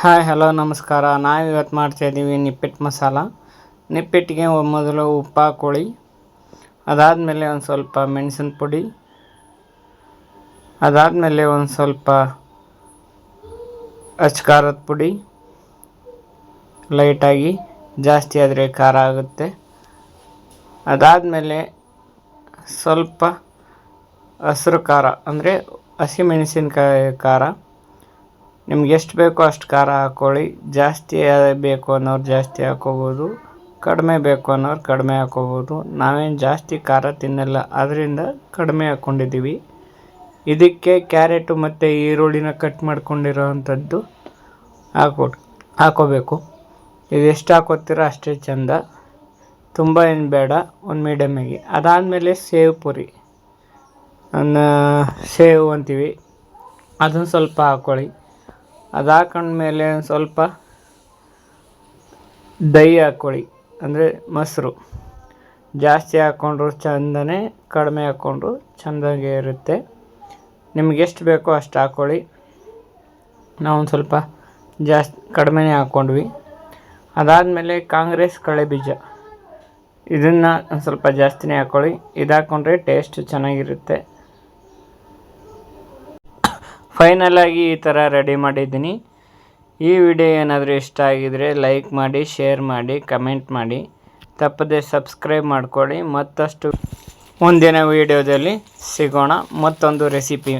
Hi hello ನಮಸ್ಕಾರ. ನಾವು ಇವತ್ತು ಮಾಡ್ತಾಯಿದ್ದೀವಿ ನಿಪ್ಪಿಟ್ಟು ಮಸಾಲ. ನಿಪ್ಪಿಟ್ಟಿಗೆ ಮೊದಲು ಉಪ್ಪು ಹಾಕೊಳ್ಳಿ ಅದಾದಮೇಲೆ ಒಂದು ಸ್ವಲ್ಪ ಮೆಣಸಿನ ಪುಡಿ, ಅದಾದಮೇಲೆ ಒಂದು ಸ್ವಲ್ಪ ಖಾರದ ಪುಡಿ ಲೈಟಾಗಿ ಜಾಸ್ತಿ ಆದರೆ ಖಾರ ಆಗುತ್ತೆ. ಅದಾದಮೇಲೆ ಸ್ವಲ್ಪ ಹಸಿರು ಖಾರ, ಅಂದರೆ ಹಸಿಮೆಣಸಿನಕಾಯಿ ಖಾರ. ನಿಮ್ಗೆ ಎಷ್ಟು ಬೇಕೋ ಅಷ್ಟು ಖಾರ ಹಾಕ್ಕೊಳ್ಳಿ ಜಾಸ್ತಿ ಬೇಕು ಅನ್ನೋರು ಜಾಸ್ತಿ ಹಾಕ್ಕೋಬೋದು ಕಡಿಮೆ ಬೇಕು ಅನ್ನೋರು ಕಡಿಮೆ ಹಾಕ್ಕೋಬೋದು ನಾವೇನು ಜಾಸ್ತಿ ಖಾರ ತಿನ್ನಲ್ಲ ಅದರಿಂದ ಕಡಿಮೆ ಹಾಕ್ಕೊಂಡಿದ್ದೀವಿ ಇದಕ್ಕೆ ಕ್ಯಾರೆಟು ಮತ್ತು ಈರುಳ್ಳಿನ ಕಟ್ ಮಾಡ್ಕೊಂಡಿರೋ ಅಂಥದ್ದು ಹಾಕೊ ಹಾಕೋಬೇಕು. ಇದು ಎಷ್ಟು ಹಾಕೋತೀರೋ ಅಷ್ಟೇ ಚೆಂದ. ತುಂಬ ಏನು ಬೇಡ, ಒಂದು ಮೀಡಿಯಮ್ಮಿಗೆ ಅದಾದಮೇಲೆ ಸೇವ್ ಪುರಿ. ಸೇವ್ ಅಂತೀವಿ. ಅದನ್ನು ಸ್ವಲ್ಪ ಹಾಕ್ಕೊಳ್ಳಿ ಅದು ಹಾಕೊಂಡ್ಮೇಲೆ ಸ್ವಲ್ಪ ದಹಿ ಹಾಕ್ಕೊಳ್ಳಿ. ಅಂದರೆ ಮೊಸರು. ಜಾಸ್ತಿ ಹಾಕ್ಕೊಂಡ್ರು ಚಂದನೇ, ಕಡಿಮೆ ಹಾಕ್ಕೊಂಡ್ರು ಚೆಂದಾಗೆ ಇರುತ್ತೆ. ನಿಮ್ಗೆ ಎಷ್ಟು ಬೇಕೋ ಅಷ್ಟು ಹಾಕ್ಕೊಳ್ಳಿ. ನಾವು ಒಂದು ಸ್ವಲ್ಪ ಜಾಸ್ತಿ, ಕಡಿಮೆನೇ ಹಾಕ್ಕೊಂಡ್ವಿ. ಅದಾದಮೇಲೆ ಕಾಂಗ್ರೆಸ್ ಕಳೆ ಬೀಜ. ಇದನ್ನು ಸ್ವಲ್ಪ ಜಾಸ್ತಿನೇ ಹಾಕ್ಕೊಳ್ಳಿ. ಇದು ಹಾಕ್ಕೊಂಡ್ರೆ ಟೇಸ್ಟ್ ಚೆನ್ನಾಗಿರುತ್ತೆ. ಫೈನಲಾಗಿ ಈ ಥರ ರೆಡಿ ಮಾಡಿದ್ದೀನಿ. ಈ ವಿಡಿಯೋ ಏನಾದರೂ ಇಷ್ಟ ಆಗಿದರೆ ಲೈಕ್ ಮಾಡಿ ಶೇರ್ ಮಾಡಿ ಕಮೆಂಟ್ ಮಾಡಿ. ತಪ್ಪದೆ ಸಬ್ಸ್ಕ್ರೈಬ್ ಮಾಡಿಕೊಳ್ಳಿ. ಮತ್ತಷ್ಟು ಮುಂದಿನ ವಿಡಿಯೋದಲ್ಲಿ ಸಿಗೋಣ. ಮತ್ತೊಂದು ರೆಸಿಪಿ